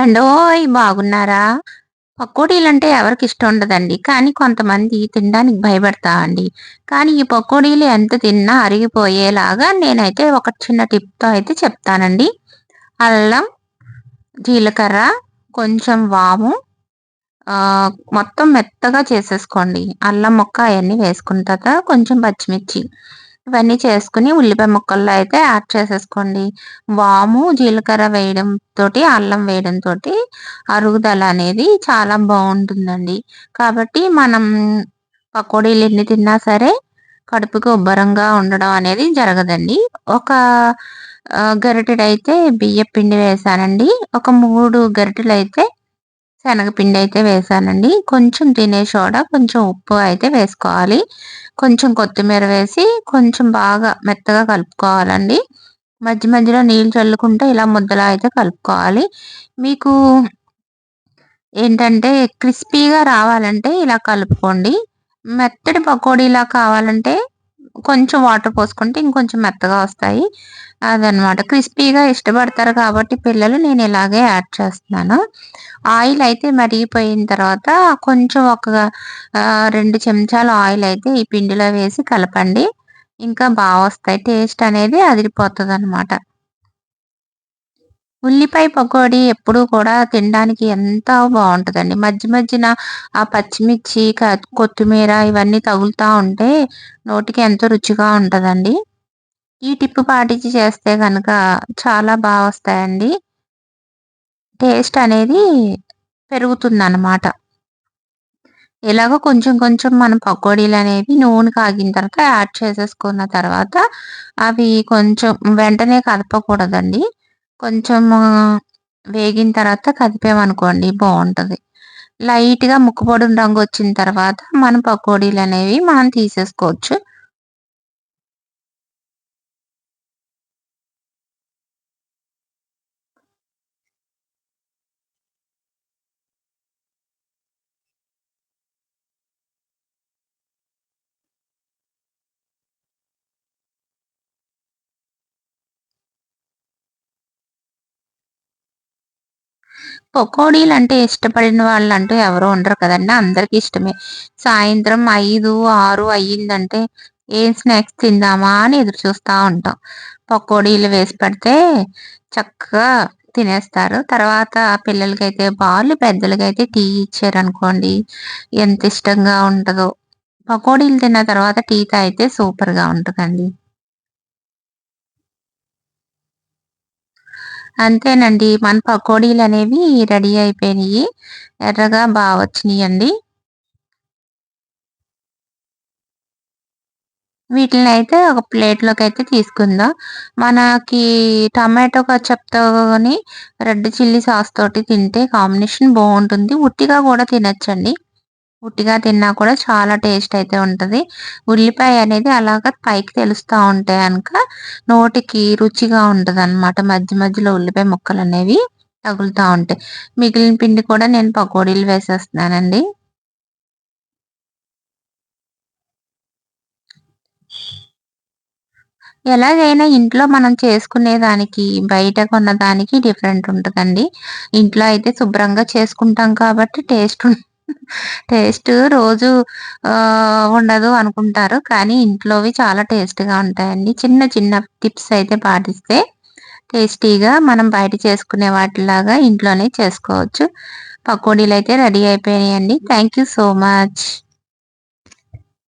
అండోయ్ బాగున్నారా? పకోడీలంటే ఎవరికి ఇష్టం ఉండదండి కానీ కొంతమంది తినడానికి భయపడతా అండి కానీ ఈ పకోడీలు ఎంత తిన్నా అరిగిపోయేలాగా నేనైతే ఒక చిన్న టిప్తో అయితే చెప్తానండి. అల్లం జీలకర్ర కొంచెం వాము మొత్తం మెత్తగా చేసేసుకోండి. అల్లం ముక్క అవన్నీ వేసుకున్న తర్వాత కొంచెం పచ్చిమిర్చి. ఇవన్నీ చేసుకుని ఉల్లిపాయ ముక్కల్లో అయితే యాడ్ చేసేసుకోండి. వాము జీలకర్ర వేయడం తోటి అల్లం వేయడం తోటి అరుగుదల అనేది చాలా బాగుంటుందండి. కాబట్టి మనం పకోడీలు ఎన్ని తిన్నా సరే కడుపుకి ఉబ్బరంగా ఉండడం అనేది జరగదండి. ఒక గరిటెడైతే బియ్య పిండి వేసానండి. ఒక మూడు గరిటెలు అయితే శనగపిండి అయితే వేసానండి. కొంచెం తినే సోడా కొంచెం ఉప్పు అయితే వేసుకోవాలి. కొంచెం కొత్తిమీర వేసి కొంచెం బాగా మెత్తగా కలుపుకోవాలండి. మధ్య మధ్యలో నీళ్ళు చల్లుకుంటే ఇలా ముద్దలా అయితే కలుపుకోవాలి. మీకు ఏంటంటే క్రిస్పీగా రావాలంటే ఇలా కలుపుకోండి. మెత్తటి పకోడీలా కావాలంటే కొంచెం వాటర్ పోసుకుంటే ఇంకొంచెం మెత్తగా వస్తాయి. అదనమాట. క్రిస్పీగా ఇష్టపడతారు కాబట్టి పిల్లలు నేను ఇలాగే యాడ్ చేస్తున్నాను. ఆయిల్ అయితే మరిగిపోయిన తర్వాత కొంచెం ఒక రెండు చెంచాల ఆయిల్ అయితే ఈ పిండిలో వేసి కలపండి. ఇంకా బాగా వస్తాయి. టేస్ట్ అనేది అదిరిపోతుంది అనమాట ఉల్లిపాయ పకోడీ ఎప్పుడు కూడా తినడానికి ఎంతో బాగుంటుందండి మధ్య మధ్యన ఆ పచ్చిమిర్చి కొత్తిమీర ఇవన్నీ తగులుతూ ఉంటే నోటికి ఎంతో రుచిగా ఉంటుందండి. ఈ టిప్పు పాటించి చేస్తే కనుక చాలా బాగా వస్తాయండి. టేస్ట్ అనేది పెరుగుతుంది అన్నమాట ఇలాగ కొంచెం కొంచెం మనం పకోడీలు అనేవి నూనె కాగిన తర్వాత యాడ్ చేసేసుకున్న తర్వాత అవి కొంచెం వెంటనే కదపకూడదండి కొంచెం వేగిన తర్వాత కదిపామనుకోండి బాగుంటుంది లైట్గా ముక్కుపొడి రంగు వచ్చిన తర్వాత మనం పకోడీలు అనేవి మనం తీసేసుకోవచ్చు. పకోడీలు అంటే ఇష్టపడిన వాళ్ళు అంటూ ఎవరు ఉండరు కదండి అందరికి ఇష్టమే. సాయంత్రం ఐదు ఆరు అయ్యిందంటే ఏం స్నాక్స్ తిందామా అని ఎదురు చూస్తూ ఉంటాం. పకోడీలు వేసి పెడితే చక్కగా తినేస్తారు. తర్వాత పిల్లలకైతే పాలు పెద్దలకైతే టీ ఇచ్చారనుకోండి ఎంత ఇష్టంగా ఉంటుందో. పకోడీలు తిన్న తర్వాత టీ తాగితే సూపర్గా ఉంటుందండి. అంతేనండి. మన పకోడీలు అనేవి రెడీ అయిపోయినాయి. ఎర్రగా బాగా వచ్చినాయి అండి వీటిని అయితే ఒక ప్లేట్లోకి అయితే తీసుకుందాం. మనకి టమాటో కచప్తోని రెడ్ చిల్లీ సాస్ తోటి తింటే కాంబినేషన్ బాగుంటుంది. ఉట్టిగా కూడా తినచ్చండి. ఉట్టిగా తిన్నా కూడా చాలా టేస్ట్ అయితే ఉంటుంది. ఉల్లిపాయ అనేది అలాగ పైకి తెలుస్తూ ఉంటే కనుక నోటికి రుచిగా ఉంటుంది అనమాట మధ్య మధ్యలో ఉల్లిపాయ ముక్కలు అనేవి తగులుతూ ఉంటాయి. మిగిలిన పిండి కూడా నేను పకోడీలు వేసేస్తున్నానండి. ఎలాగైనా ఇంట్లో మనం చేసుకునే దానికి బయట కొన్న దానికి డిఫరెంట్ ఉంటుందండి. ఇంట్లో అయితే శుభ్రంగా చేసుకుంటాం కాబట్టి టేస్ట్ టేస్ట్ రోజు ఉండదు అనుకుంటారు. కానీ ఇంట్లోవి చాలా టేస్ట్గా ఉంటాయండి. చిన్న చిన్న టిప్స్ అయితే పాటిస్తే టేస్టీగా మనం బయట చేసుకునే వాటిలాగా ఇంట్లోనే చేసుకోవచ్చు. పకోడీలు అయితే రెడీ అయిపోయాయండి థ్యాంక్ యూ సో మచ్.